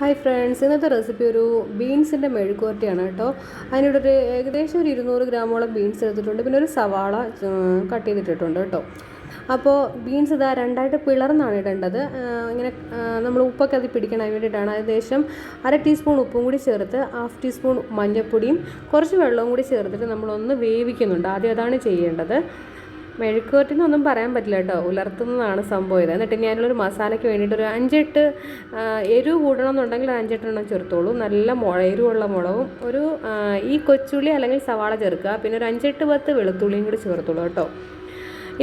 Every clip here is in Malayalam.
ഹായ് ഫ്രണ്ട്സ് ഇന്നത്തെ റെസിപ്പി ഒരു ബീൻസിന്റെ മെഴുക്കുവരട്ടിയാണ് കേട്ടോ. അതിനോട് ഒരു ഏകദേശം ഒരു ഇരുന്നൂറ് ഗ്രാമോളം ബീൻസ് എടുത്തിട്ടുണ്ട്. പിന്നെ ഒരു സവാള കട്ട് ചെയ്തിട്ടിട്ടുണ്ട് കേട്ടോ. അപ്പോൾ ബീൻസ് ഇതാ രണ്ടായിട്ട് പിളർന്നാണ് ഇടേണ്ടത്. ഇങ്ങനെ നമ്മൾ ഉപ്പൊക്കെ അത് പിടിക്കണ വേണ്ടിയിട്ടാണ്. ഏകദേശം അര ടീസ്പൂൺ ഉപ്പും കൂടി ചേർത്ത് ഹാഫ് ടീസ്പൂൺ മഞ്ഞൾപ്പൊടിയും കുറച്ച് വെള്ളവും കൂടി ചേർത്തിട്ട് നമ്മളൊന്ന് വേവിക്കുന്നുണ്ട്. ആദ്യം അതാണ് ചെയ്യേണ്ടത്. മെഴുക്കുവരട്ടിന്നൊന്നും പറയാൻ പറ്റില്ല കേട്ടോ. ഉലർത്തുന്നതാണ് സംഭവം ഇത്. എന്നിട്ട് ഞാനുള്ളൊരു മസാലയ്ക്ക് വേണ്ടിയിട്ട് ഒരു അഞ്ചെട്ട് എരിവ് കൂടണമെന്നുണ്ടെങ്കിൽ അഞ്ചെട്ടെണ്ണം ചേർത്തോളൂ. നല്ല മുള എരിവുള്ള മുളകും ഒരു ഈ കൊച്ചുള്ളി അല്ലെങ്കിൽ സവാള ചേർക്കുക. പിന്നെ ഒരു അഞ്ചെട്ട് പത്ത് വെളുത്തുള്ളിയും കൂടി ചേർത്തോളൂ കേട്ടോ.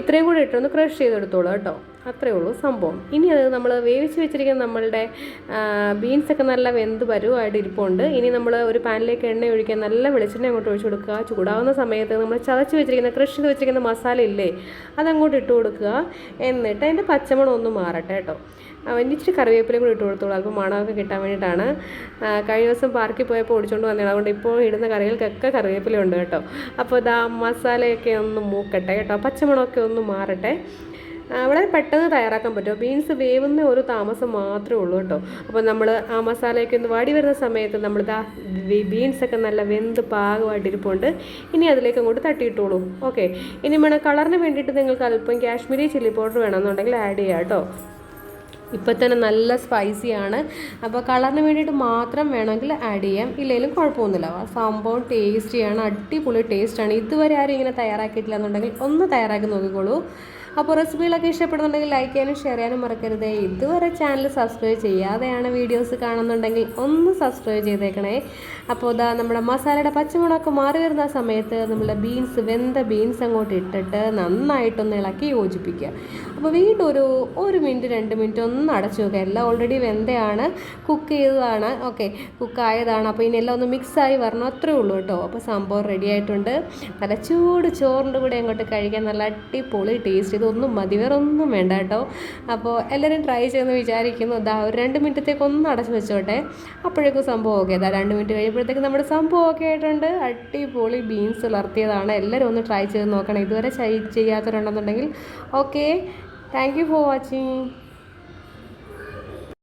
ഇത്രയും കൂടി ഇട്ടൊന്ന് ക്രഷ് ചെയ്തെടുത്തോളൂ കേട്ടോ. അത്രേ ഉള്ളൂ സംഭവം. ഇനി അത് നമ്മൾ വേവിച്ച് വെച്ചിരിക്കുന്ന നമ്മളുടെ ബീൻസൊക്കെ നല്ല വെന്ത് പരുവായിട്ട് ഇരിപ്പുണ്ട്. ഇനി നമ്മൾ ഒരു പാനിലേക്ക് എണ്ണ ഒഴിക്കുക നല്ല വെളിച്ചെണ്ണ അങ്ങോട്ട് ഒഴിച്ചു കൊടുക്കുക. ചൂടാവുന്ന സമയത്ത് നമ്മൾ ചതച്ച് വെച്ചിരിക്കുന്ന ക്രഷ് ചെയ്ത് വെച്ചിരിക്കുന്ന മസാല ഇല്ലേ അതങ്ങോട്ട് ഇട്ട് കൊടുക്കുക. എന്നിട്ട് അതിന്റെ പച്ചമണം ഒന്ന് മാറട്ടെ കേട്ടോ. ഇച്ചിരി കറിവേപ്പിലയും കൂടി ഇട്ട് കൊടുത്തോളൂ. അല്പം മണമൊക്കെ കിട്ടാൻ വേണ്ടിയിട്ടാണ്. കഴിഞ്ഞ ദിവസം പാർക്കിൽ പോയപ്പോൾ ഓടിച്ചുകൊണ്ട് വന്നതാണ്. അതുകൊണ്ട് ഇപ്പോൾ ഇടുന്ന കറികൾക്കൊക്കെ കറിവേപ്പില ഉണ്ട് കേട്ടോ. അപ്പോൾ ഇതാ മസാലയൊക്കെ ഒന്ന് മൂക്കട്ടെ കേട്ടോ. പച്ചമണമൊക്കെ ഒന്ന് മാറട്ടെ. വളരെ പെട്ടെന്ന് തയ്യാറാക്കാൻ പറ്റും. ബീൻസ് വേവുന്ന ഒരു താമസം മാത്രമേ ഉള്ളൂ കേട്ടോ. അപ്പോൾ നമ്മൾ ആ മസാലയൊക്കെ ഒന്ന് വാടി വരുന്ന സമയത്ത് നമ്മൾ ഇതാ ബീൻസൊക്കെ നല്ല വെന്ത് പാകമായിട്ട് ഇരിപ്പുണ്ട് ഇനി അതിലേക്ക് അങ്ങോട്ട് തട്ടിയിട്ടോളൂ. ഓക്കെ. ഇനി വേണം കളറിന് വേണ്ടിയിട്ട് നിങ്ങൾക്ക് അല്പം കാശ്മീരി ചില്ലി പൗഡർ വേണമെന്നുണ്ടെങ്കിൽ ആഡ് ചെയ്യാം കേട്ടോ. ഇപ്പം തന്നെ നല്ല സ്പൈസിയാണ് അപ്പോൾ കളറിന് വേണ്ടിയിട്ട് മാത്രം വേണമെങ്കിൽ ആഡ് ചെയ്യാം. ഇല്ലെങ്കിലും കുഴപ്പമൊന്നുമില്ല. സംഭവം ടേസ്റ്റിയാണ് അടിപൊളി ടേസ്റ്റാണ് ഇതുവരെ ആരും ഇങ്ങനെ തയ്യാറാക്കിയിട്ടില്ല എന്നുണ്ടെങ്കിൽ ഒന്ന് തയ്യാറാക്കി നോക്കിക്കോളൂ. അപ്പോൾ റെസിപ്പികളൊക്കെ ഇഷ്ടപ്പെടുന്നുണ്ടെങ്കിൽ ലൈക്ക് ചെയ്യാനും ഷെയർ ചെയ്യാനും മറക്കരുത്. ഇതുവരെ ചാനൽ സബ്സ്ക്രൈബ് ചെയ്യാതെയാണ് വീഡിയോസ് കാണുന്നുണ്ടെങ്കിൽ ഒന്ന് സബ്സ്ക്രൈബ് ചെയ്തേക്കണേ. അപ്പോൾ ഇതാ നമ്മുടെ മസാലയുടെ പച്ചമുളകൊക്കെ മാറി വരുന്ന സമയത്ത് നമ്മുടെ ബീൻസ് വെന്ത ബീൻസ് അങ്ങോട്ട് ഇട്ടിട്ട് നന്നായിട്ടൊന്ന് ഇളക്കി യോജിപ്പിക്കുക. അപ്പോൾ വീണ്ടും ഒരു ഒരു മിനിറ്റ് രണ്ട് മിനിറ്റ് ഒന്ന് അടച്ചു വെക്കുക. എല്ലാം ഓൾറെഡി വെന്തയാണ് കുക്ക് ചെയ്തതാണ്. ഓക്കെ കുക്ക് ആയതാണ്. അപ്പോൾ ഇനി എല്ലാം ഒന്ന് മിക്സായി വരണം. അത്രേ ഉള്ളൂ കേട്ടോ. അപ്പോൾ സംഭവം റെഡി ആയിട്ടുണ്ട്. നല്ല ചൂട് ചോറിന്റെ കൂടെ അങ്ങോട്ട് കഴിക്കാൻ നല്ല അടിപൊളി ടേസ്റ്റ് ഇതൊന്നും മതി. വേറെ ഒന്നും വേണ്ട കേട്ടോ. അപ്പോൾ എല്ലാവരും ട്രൈ ചെയ്യുമെന്ന് വിചാരിക്കുന്നു. ഇതാ ഒരു രണ്ട് മിനിറ്റത്തേക്ക് ഒന്ന് അടച്ചു വെച്ചോട്ടെ. അപ്പോഴേക്കും സംഭവം ഓക്കെ ഇതാ രണ്ട് മിനിറ്റ് കഴിയുമ്പോഴത്തേക്ക് നമ്മുടെ സംഭവം ഒക്കെ ആയിട്ടുണ്ട്. അടിപൊളി ബീൻസ് വളർത്തിയതാണ്. എല്ലാവരും ഒന്ന് ട്രൈ ചെയ്ത് നോക്കണം. ഇതുവരെ ചെയ്- ചെയ്യാത്തവരുണ്ടെന്നുണ്ടെങ്കിൽ okay thank you for watching